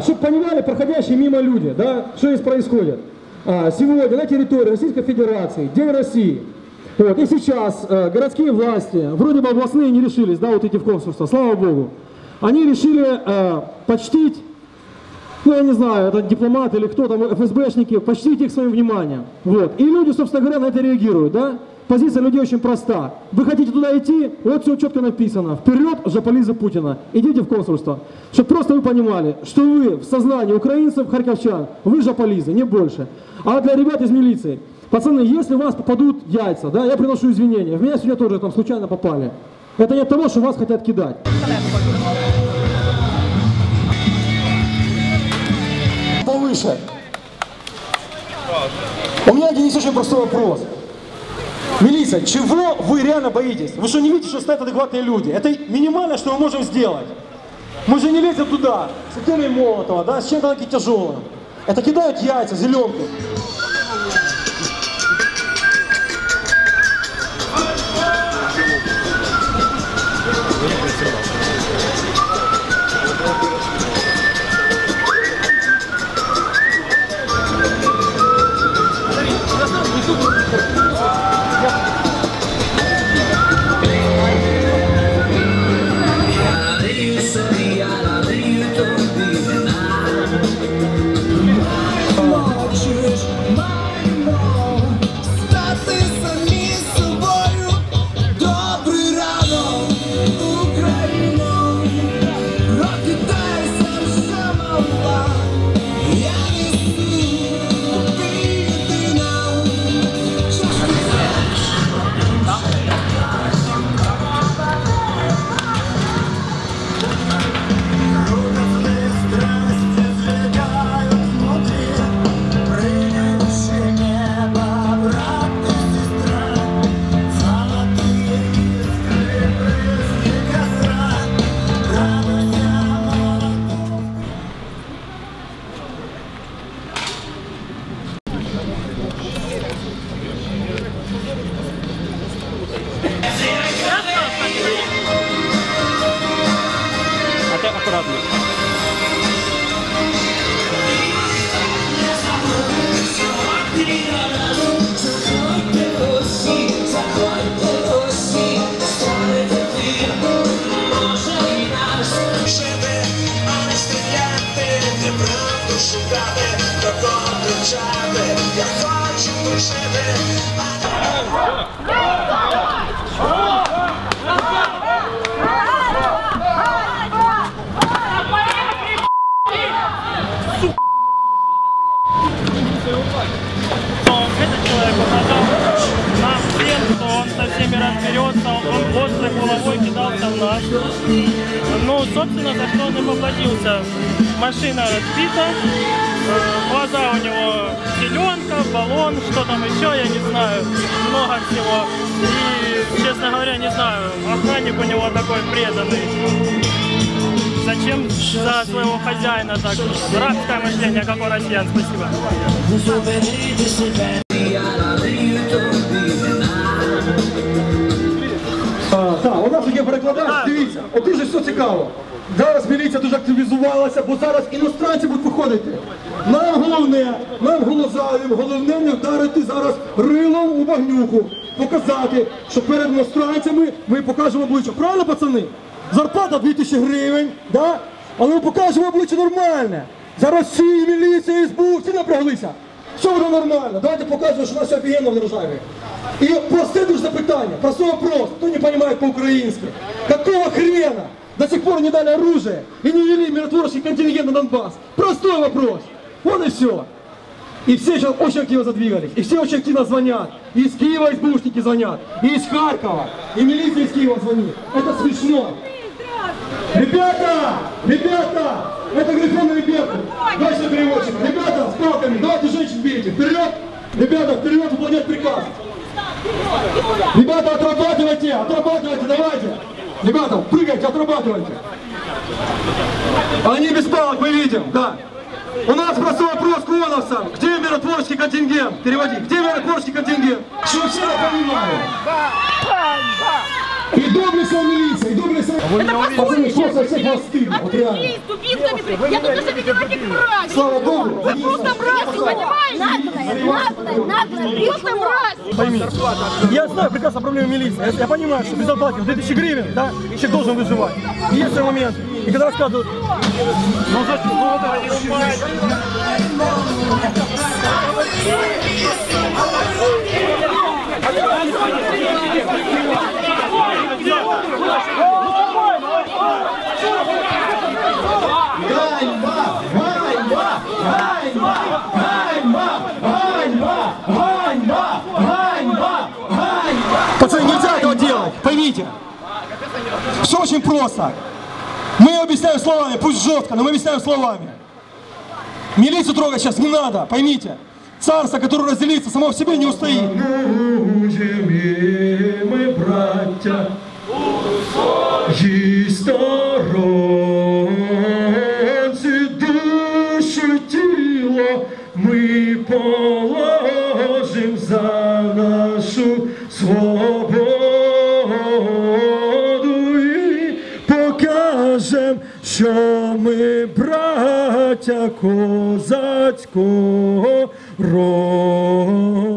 а, чтобы понимали проходящие мимо люди, да, что здесь происходит. А, сегодня на территории Российской Федерации День России. Вот, и сейчас э, городские власти, вроде бы областные не решились, да, вот эти в консульство, слава богу, они решили э, почтить, ну я не знаю, это дипломаты или кто там, ФСБшники, почтить их своим вниманием. Вот. И люди, собственно говоря, на это реагируют, да. Позиция людей очень проста. Вы хотите туда идти, вот все четко написано. Вперед, Жаполиза Путина. Идите в консульство. Чтобы просто вы понимали, что вы в сознании украинцев, харьковчан, вы Жаполизы, не больше. А для ребят из милиции, пацаны, если у вас попадут яйца, да, я приношу извинения. В меня сегодня тоже там случайно попали. Это не от того, что вас хотят кидать. Повыше. У меня, Денис, очень простой вопрос. Милиция, чего вы реально боитесь? Вы что, не видите, что стоят адекватные люди? Это минимально, что мы можем сделать. Мы же не лезем туда, с коктейлями Молотова, да, с чем-то таким тяжелым. Это кидают яйца, зеленку. Хочеш, он острой головой кидался в нас. Ну, собственно, за что он и поплатился Машина разбита, э, глаза у него зеленка, баллон, что там еще, я не знаю, много всего. И, честно говоря, не знаю, охранник у него такой преданный. Зачем за своего хозяина так? Рабское мышление, как у россиян. Спасибо. А, так, у нас є перекладач, дивіться, от дуже все цікаво. Активізувалася, бо зараз іностранці будуть виходити. Нам головне, нам голозавим, головне не вдарити зараз рилом у багнюку, показати, що перед іностранцями ми покажемо обличчя. Правильно, пацани? Зарплата 2000 гривень, да? але ми покажемо обличчя нормальне. Зараз всі міліція, СБУ, всі напряглися. Все буде нормально. Давайте покажемо, що у нас все офігенно в державі. И простое дуже запитание, простой вопрос, кто не понимает по-украински. Какого хрена до сих пор не дали оружие и не вели миротворческий контингент на Донбасс? Простой вопрос. Вот и все. И все сейчас очень активно задвигались, и все очень активно звонят. И из Киева СБУшники звонят, и из Харькова, и милиция из Киева звонит. Это смешно. Ребята! Ребята! Это Грифон и Беркут. Дальше переводчик. Ребята, с палками, давайте женщин бейте. Вперед! Ребята, вперед выполнять приказ. Ребята, отрабатывайте, отрабатывайте, давайте. Ребята, прыгайте, отрабатывайте. Они без палок, мы видим, да. У нас простой вопрос к ООНовцам. Где миротворческий контингент? Переводи. Где миротворческий контингент? Что все это понимают? И доблестная милиция, и доблестная... Вы меня увидели? Пацаны, что со всех вас? Вот реально. Я тут даже виноватик мразь. Слава Богу. Вы просто мразь, понимаете? Наглая, наглая, наглая. Просто мразь. Пойми, я знаю приказ о проблеме милиции. Я понимаю, что без оплаты в 2000 гривен, да, человек должен выживать. И есть момент. И когда рассказывают... Ну зачем? Ну это не умеет. Аллаху! Аллаху! Ганьба! Ганьба! Ганьба! Пацаны, нельзя этого делать, поймите. Все очень просто. Мы объясняем словами, пусть жестко, но мы объясняем словами. Милицию трогать сейчас не надо, поймите. Царство, которое разделится, само в себе не устоит. мы, братья, що ми браття козацького роду.